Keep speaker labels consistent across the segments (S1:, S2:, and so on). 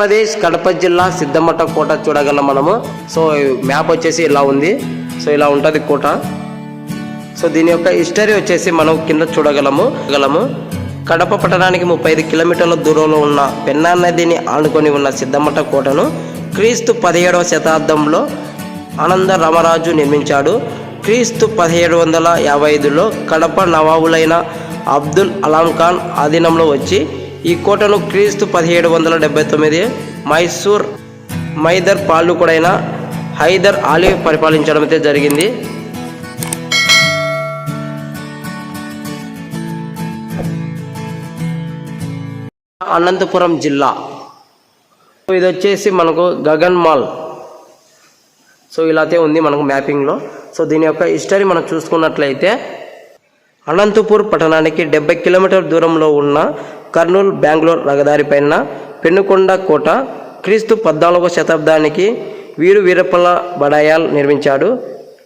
S1: ఆంధ్రప్రదేశ్ కడప జిల్లా సిద్ధమట్ట కోట చూడగలం మనము. సో మ్యాప్ వచ్చేసి ఇలా ఉంది. సో ఇలా ఉంటుంది కోట. సో దీని యొక్క హిస్టరీ వచ్చేసి మనం కింద చూడగలము. గలము కడప పట్టణానికి ముప్పై ఐదు కిలోమీటర్ల దూరంలో ఉన్న పెన్నా నదిని ఆనుకొని ఉన్న సిద్ధమట్ట కోటను క్రీస్తు పదిహేడవ శతాబ్దంలో ఆనంద రామరాజు నిర్మించాడు. క్రీస్తు పదిహేడు వందల యాభై ఐదులో కడప నవాబులైన అబ్దుల్ అలాం ఖాన్ ఆధీనంలో వచ్చి ఈ కోటను క్రీస్తు పదిహేడు వందల డెబ్బై తొమ్మిది మైసూర్ మైదర్ పాలకుడైన హైదర్ ఆలీ పరిపాలించడం అయితే జరిగింది. అనంతపురం జిల్లా. సో ఇది వచ్చేసి మనకు గగన్ మాల్. సో ఇలా అయితే ఉంది మనకు మ్యాపింగ్లో సో దీని యొక్క హిస్టరీ మనం చూసుకున్నట్లయితే అనంతపూర్ పట్టణానికి డెబ్బై కిలోమీటర్ దూరంలో ఉన్న కర్నూలు బెంగళూరు రహదారి పైన పెనుకొండ కోట క్రీస్తు పద్నాలుగవ శతాబ్దానికి వీరు వీరప్పల బడాయాల్ నిర్మించాడు.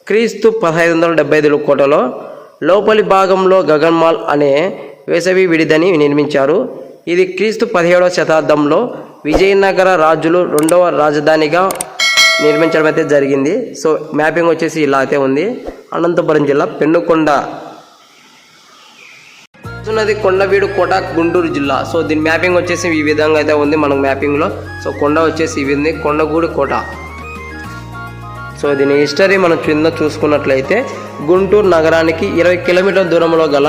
S1: క్రీస్తు పదహైదు వందల డెబ్బై ఐదు కోటలో లోపలి భాగంలో గగన్మాల్ అనే వేసవి విడిదని నిర్మించారు. ఇది క్రీస్తు పదిహేడవ శతాబ్దంలో విజయనగర రాజులు రెండవ రాజధానిగా నిర్మించడం అయితే జరిగింది. సో మ్యాపింగ్ వచ్చేసి ఇలా అయితే ఉంది. అనంతపురం జిల్లా పెన్నుకొండ చూస్తున్నది కొండవీడు కోట గుంటూరు జిల్లా. సో దీని మ్యాపింగ్ వచ్చేసి ఈ విధంగా అయితే ఉంది మనకు మ్యాపింగ్లో. సో కొండ వచ్చేసి ఇవి ఉంది కొండగూడు కోట. సో దీని హిస్టరీ మనం కింద చూసుకున్నట్లయితే గుంటూరు నగరానికి ఇరవై కిలోమీటర్ల దూరంలో గల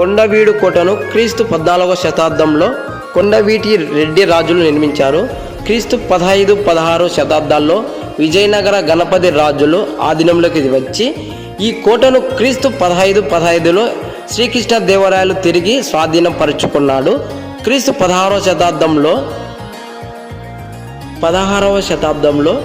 S1: కొండవీడు కోటను క్రీస్తు పద్నాలుగవ శతాబ్దంలో కొండవీటి రెడ్డి రాజులు నిర్మించారు. క్రీస్తు పదహైదు పదహారు శతాబ్దాల్లో విజయనగర గణపతి రాజులు ఆధీనంలోకి వచ్చి ఈ కోటను క్రీస్తు పదహైదు పదహైదులో శ్రీకృష్ణదేవరాయలు తిరిగి స్వాధీనం పరుచుకున్నాడు. క్రీస్తు పదహారవ శతాబ్దంలో పదహారవ శతాబ్దంలో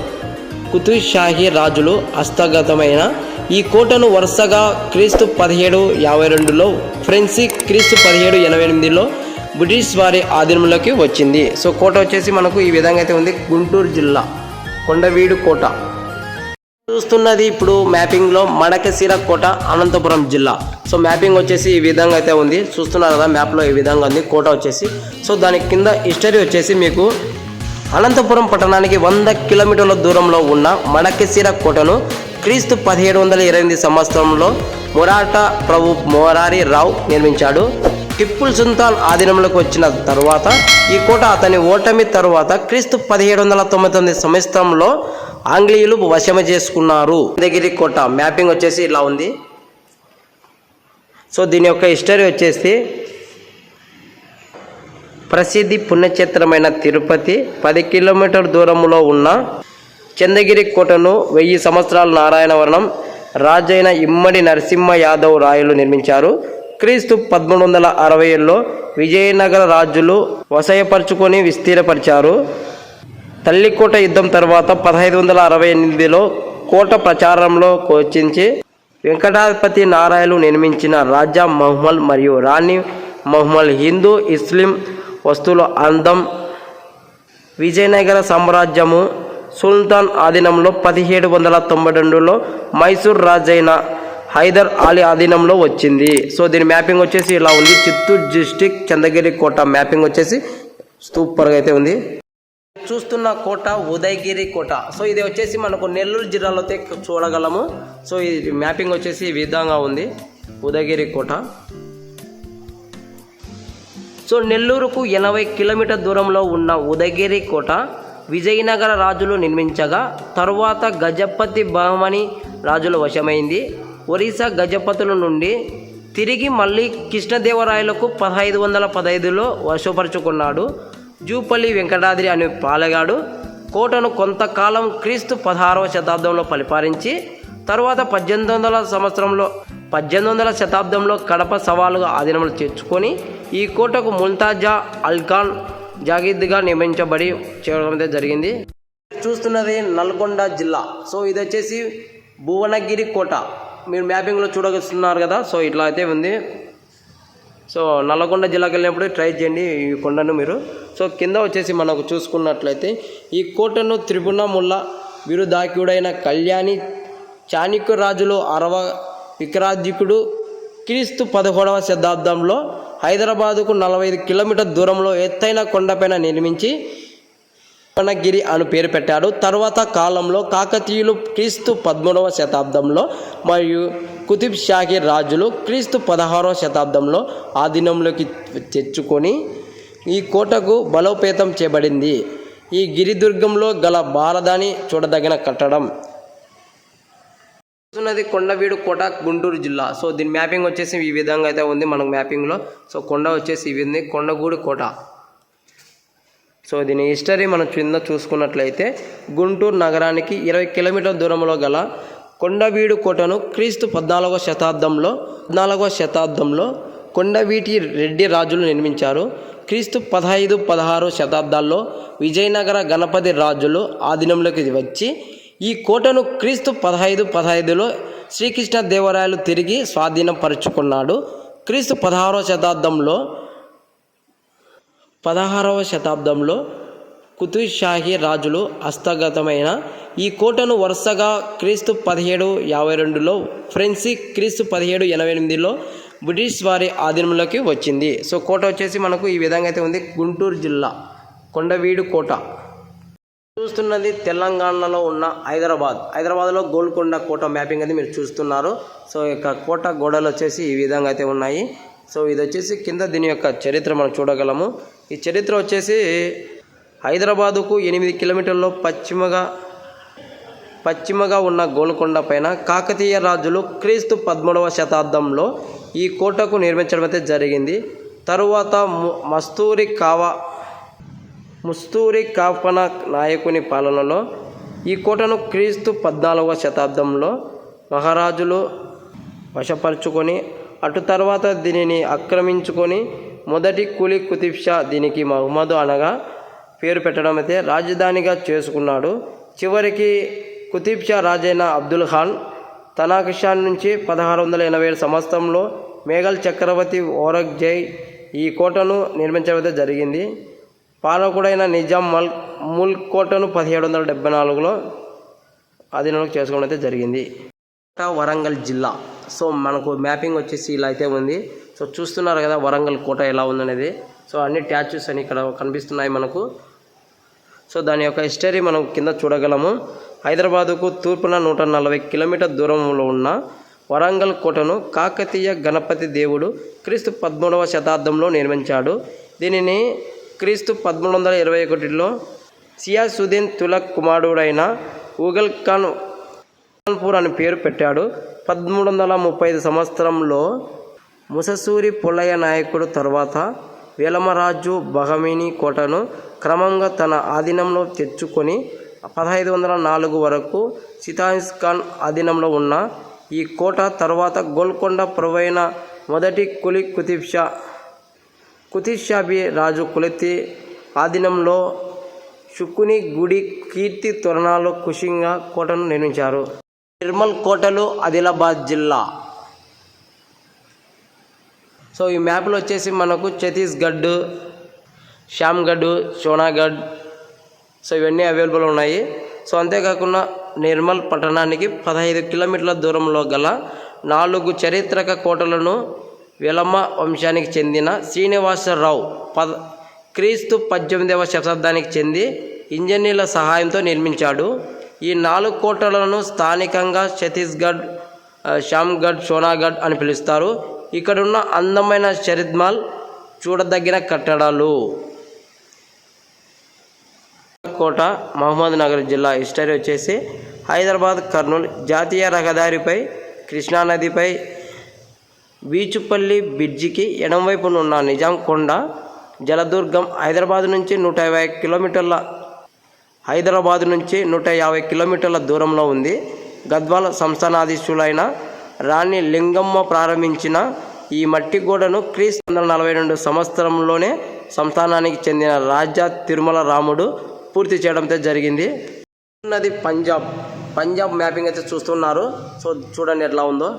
S1: కుతుబ్షాహీ రాజులు హస్తగతమైన ఈ కోటను వరుసగా క్రీస్తు పదిహేడు యాభై రెండులో ఫ్రెంచి క్రీస్తు పదిహేడు ఎనభై ఎనిమిదిలో బ్రిటిష్ వారి ఆధీనంలోకి వచ్చింది. సో కోట వచ్చేసి మనకు ఈ విధంగా అయితే ఉంది. గుంటూరు జిల్లా కొండవీడు కోట. చూస్తున్నది ఇప్పుడు మ్యాపింగ్లో మడకశిర కోట అనంతపురం జిల్లా. సో మ్యాపింగ్ వచ్చేసి ఈ విధంగా అయితే ఉంది. చూస్తున్నారు కదా మ్యాప్లో ఈ విధంగా ఉంది కోట వచ్చేసి. సో దాని కింద హిస్టరీ వచ్చేసి మీకు అనంతపురం పట్టణానికి వంద కిలోమీటర్ల దూరంలో ఉన్న మడకశిర కోటను క్రీస్తు పదిహేడు వందల ఇరవై ఎనిమిది సంవత్సరంలో మొరాఠా ప్రభు మొరారి రావు నిర్మించాడు. టిప్పుల్ సుల్తాన్ ఆధీనంలోకి వచ్చిన తర్వాత ఈ కోట అతని ఓటమి తరువాత క్రీస్తు పదిహేడు వందల తొంభై తొమ్మిది సంవత్సరంలో ఆంగ్లేయులు వశమ చేసుకున్నారు. దగ్గరి కోట మ్యాపింగ్ వచ్చేసి ఇలా ఉంది. సో దీని యొక్క హిస్టరీ వచ్చేసి ప్రసిద్ధి పుణ్యక్షేత్రమైన తిరుపతి పది కిలోమీటర్ దూరంలో ఉన్న చందగిరి కోటను వెయ్యి సంవత్సరాల నారాయణవరణం రాజైన ఇమ్మడి నరసింహ యాదవ్ రాయలు నిర్మించారు. క్రీస్తు పదమూడు వందల అరవై ఏడులో విజయనగర రాజులు వసయపరుచుకొని విస్తీరపరిచారు తల్లికోట యుద్ధం తర్వాత పదహైదు వందల అరవై ఎనిమిదిలో కోట ప్రచారంలో కోచించి వెంకటాధిపతి నారాయణలు నిర్మించిన రాజా మహ్మల్ మరియు రాణి మహ్మల్ హిందూ ఇస్లిం వస్తువుల అందం విజయనగర సామ్రాజ్యము సుల్తాన్ ఆధీనంలో పదిహేడు వందల తొంభై రెండులో మైసూర్ రాజైన హైదర్ అలీ ఆధీనంలో వచ్చింది. సో దీని మ్యాపింగ్ వచ్చేసి ఇలా ఉంది. చిత్తూరు డిస్టిక్ చంద్రగిరి కోట మ్యాపింగ్ వచ్చేసి సూపర్గా అయితే ఉంది. చూస్తున్న కోట ఉదయగిరి కోట. సో ఇది వచ్చేసి మనకు నెల్లూరు జిల్లాలో చూడగలము. సో ఇది మ్యాపింగ్ వచ్చేసి ఈ విధంగా ఉంది. ఉదయగిరి కోట. సో నెల్లూరుకు ఎనభై కిలోమీటర్ దూరంలో ఉన్న ఉదయగిరి కోట విజయనగర రాజులు నిర్మించగా తరువాత గజపతి బహమని రాజుల వశమైంది. ఒరిస్సా గజపతుల నుండి తిరిగి మళ్ళీ కృష్ణదేవరాయలకు పదహైదు వందల పదహైదులో వశపరుచుకున్నాడు. జూపల్లి వెంకటాద్రి అనే పాలెగాడు కోటను కొంతకాలం క్రీస్తు పదహారవ శతాబ్దంలో పరిపాలించి తరువాత పద్దెనిమిది వందల సంవత్సరంలో పద్దెనిమిది వందల శతాబ్దంలో కడప సవాలుగా ఆధీనంలో చేర్చుకొని ఈ కోటకు ముల్తాజా అల్ఖాన్ జాగీద్గా నియమించబడి చేయడం అయితే జరిగింది. చూస్తున్నది నల్గొండ జిల్లా. సో ఇది వచ్చేసి భువనగిరి కోట. మీరు మ్యాపింగ్లో చూడగలుస్తున్నారు కదా. సో ఇట్లా అయితే ఉంది. సో నల్లగొండ జిల్లాకి వెళ్ళినప్పుడు ట్రై చేయండి ఈ కొండను మీరు. సో కింద వచ్చేసి మనకు చూసుకున్నట్లయితే ఈ కోటను త్రిభువనముల్ల బిరుదాక్యుడైన కళ్యాణి చాణిక్య రాజులు అరవ విక్రాధికుడు క్రీస్తు పదకొండవ శతాబ్దంలో హైదరాబాదుకు నలభై ఐదు కిలోమీటర్ దూరంలో ఎత్తైన కొండపైన నిర్మించి భువనగిరి అని పేరు పెట్టాడు. తర్వాత కాలంలో కాకతీయులు క్రీస్తు పదమూడవ శతాబ్దంలో మరియు కుతుబ్ షాహీ రాజులు క్రీస్తు పదహారవ శతాబ్దంలో ఆధీనంలోకి తెచ్చుకొని ఈ కోటకు బలోపేతం చేయబడింది. ఈ గిరిదుర్గంలో గల బాలదాని చూడదగిన కట్టడం. చూస్తున్నది కొండవీడు కోట గుంటూరు జిల్లా. సో దీని మ్యాపింగ్ వచ్చేసి ఈ విధంగా అయితే ఉంది మనకు మ్యాపింగ్లో. సో కొండ వచ్చేసి ఇవి ఉంది. కొండగూడు కోట. సో దీని హిస్టరీ మనం కింద చూసుకున్నట్లయితే గుంటూరు నగరానికి ఇరవై కిలోమీటర్ల దూరంలో గల కొండవీడు కోటను క్రీస్తు పద్నాలుగవ శతాబ్దంలో పద్నాలుగవ శతాబ్దంలో కొండవీటి రెడ్డి రాజులు నిర్మించారు. క్రీస్తు పదహైదు పదహారు శతాబ్దాల్లో విజయనగర గణపతి రాజులు ఆధీనంలోకి వచ్చి ఈ కోటను క్రీస్తు పదహైదు పదహైదులో శ్రీకృష్ణ దేవరాయలు తిరిగి స్వాధీనపరుచుకున్నాడు. క్రీస్తు పదహారవ శతాబ్దంలో పదహారవ శతాబ్దంలో కుతుబ్షాహీ రాజులు హస్తగతమైన ఈ కోటను వరుసగా క్రీస్తు పదిహేడు యాభై రెండులో ఫ్రెంచి క్రీస్తు పదిహేడు ఎనభై ఎనిమిదిలో బ్రిటిష్ వారి ఆధీనంలోకి వచ్చింది. సో కోట వచ్చేసి మనకు ఈ విధంగా అయితే ఉంది. గుంటూరు జిల్లా కొండవీడు కోట. చూస్తున్నది తెలంగాణలో ఉన్న హైదరాబాద్. హైదరాబాద్లో గోల్కొండ కోట మ్యాపింగ్ అయితే మీరు చూస్తున్నారు. సో ఇక కోట గోడలు వచ్చేసి ఈ విధంగా అయితే ఉన్నాయి. సో ఇది వచ్చేసి కింద దీని యొక్క చరిత్ర మనం చూడగలము. ఈ చరిత్ర వచ్చేసి హైదరాబాదుకు ఎనిమిది కిలోమీటర్లు పశ్చిమగా పశ్చిమగా ఉన్న గోల్కొండ పైన కాకతీయ రాజులు క్రీస్తు పదమూడవ శతాబ్దంలో ఈ కోటకు నిర్మించడం అయితే జరిగింది. తరువాత ము- మస్తూరి కావా ముస్తూరి కాఫన నాయకుని పాలనలో ఈ కోటను క్రీస్తు పద్నాలుగవ శతాబ్దంలో మహారాజులు వశపరుచుకొని అటు తర్వాత దీనిని ఆక్రమించుకొని మొదటి కులీ కుతిబ్షా దీనికి మహమ్మదు అనగా పేరు పెట్టడం అయితే రాజధానిగా చేసుకున్నాడు. చివరికి కుతీబ్ షా రాజైన అబ్దుల్ ఖాన్ తనాకిషాన్ నుంచి పదహారు వందల ఎనభై ఏడు సంవత్సరంలో మేఘల్ చక్రవర్తి ఔరంగజై ఈ కోటను నిర్మించడం అయితే జరిగింది. పాలకుడైన నిజాం మల్ ముల్ కోటను పదిహేడు వందల డెబ్బై నాలుగులో ఆధీనంలోకి చేసుకోవడం అయితే జరిగింది. వరంగల్ జిల్లా. సో మనకు మ్యాపింగ్ వచ్చేసి ఇలా అయితే ఉంది. సో చూస్తున్నారు కదా వరంగల్ కోట ఎలా ఉందనేది. సో అన్ని ట్యాచ్యూస్ అని ఇక్కడ కనిపిస్తున్నాయి మనకు. సో దాని యొక్క హిస్టరీ మనం కింద చూడగలము. హైదరాబాదుకు తూర్పున నూట నలభై కిలోమీటర్ దూరంలో ఉన్న వరంగల్ కోటను కాకతీయ గణపతి దేవుడు క్రీస్తు పదమూడవ శతాబ్దంలో నిర్మించాడు. దీనిని క్రీస్తు పదమూడు వందల ఇరవై ఒకటిలో సియాసుద్దీన్ తులక్ కుమారుడైన ఉగల్ ఖాన్ ఖాన్పూర్ అని పేరు పెట్టాడు. పదమూడు వందల ముప్పై ఐదు సంవత్సరంలో ముససూరి పుల్లయ్య నాయకుడు తర్వాత వేలమరాజు బహమిని కోటను క్రమంగా తన ఆధీనంలో తెచ్చుకొని పదహైదు వందల నాలుగు వరకు సితాయిస్ ఖాన్ ఆధీనంలో ఉన్న ఈ కోట తర్వాత గోల్కొండ ప్రవైన మొదటి కులి కుతిబ్షా షా రాజు కులతి ఆధీనంలో శుకుని గుడి కీర్తి తోరణాలు కుషింగా కోటను నిర్మించారు. నిర్మల్ కోటలు ఆదిలాబాద్ జిల్లా. సో ఈ మ్యాప్లో వచ్చేసి మనకు ఛత్తీస్గఢ్ శ్యామ్గఢ్ సోనాగఢ్ సో ఇవన్నీ అవైలబుల్ ఉన్నాయి. సో అంతేకాకుండా నిర్మల్ పట్టణానికి పదహైదు కిలోమీటర్ల దూరంలో గల నాలుగు చరిత్రక కోటలను విలమ వంశానికి చెందిన శ్రీనివాసరావు పద క్రీస్తు పద్దెనిమిదవ శతాబ్దానికి చెంది ఇంజనీర్ల సహాయంతో నిర్మించాడు. ఈ నాలుగు కోటలను స్థానికంగా ఛత్తీస్గఢ్ శ్యామ్గఢ్ సోనాగఢ్ అని పిలుస్తారు. ఇక్కడున్న అందమైన చరిద్మాల్ చూడదగిన కట్టడాలు. కోట మహమ్మద్ నగర్ జిల్లా హిస్టరీ వచ్చేసి హైదరాబాద్ కర్నూలు జాతీయ రహదారిపై కృష్ణానదిపై బీచుపల్లి బ్రిడ్జికి ఎడమవైపున ఉన్న నిజాం కొండ జలదుర్గం హైదరాబాద్ నుంచి నూట యాభై కిలోమీటర్ల హైదరాబాద్ నుంచి నూట యాభై కిలోమీటర్ల దూరంలో ఉంది. గద్వాల సంస్థానాధీశులైన రాణి లింగమ్మ ప్రారంభించిన ఈ మట్టి గోడను క్రీస్తు వందల నలభై రెండు సంవత్సరంలోనే సంస్థానానికి చెందిన రాజా తిరుమల రాముడు పూర్తి చేయడంతో జరిగింది. ఉన్నది పంజాబ్ పంజాబ్ మ్యాపింగ్ అయితే చూస్తున్నారు. సో చూడండి ఎట్లా ఉందో.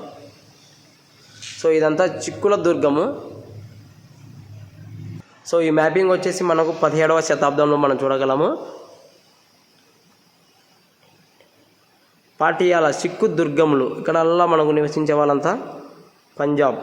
S1: సో ఇదంతా చిక్కుల దుర్గము. సో ఈ మ్యాపింగ్ వచ్చేసి మనకు పదిహేడవ శతాబ్దంలో మనం చూడగలము. పాటియాల సిక్కు దుర్గములు. ఇక్కడ మనకు నివసించే వాళ్ళంతా పంజాబ్.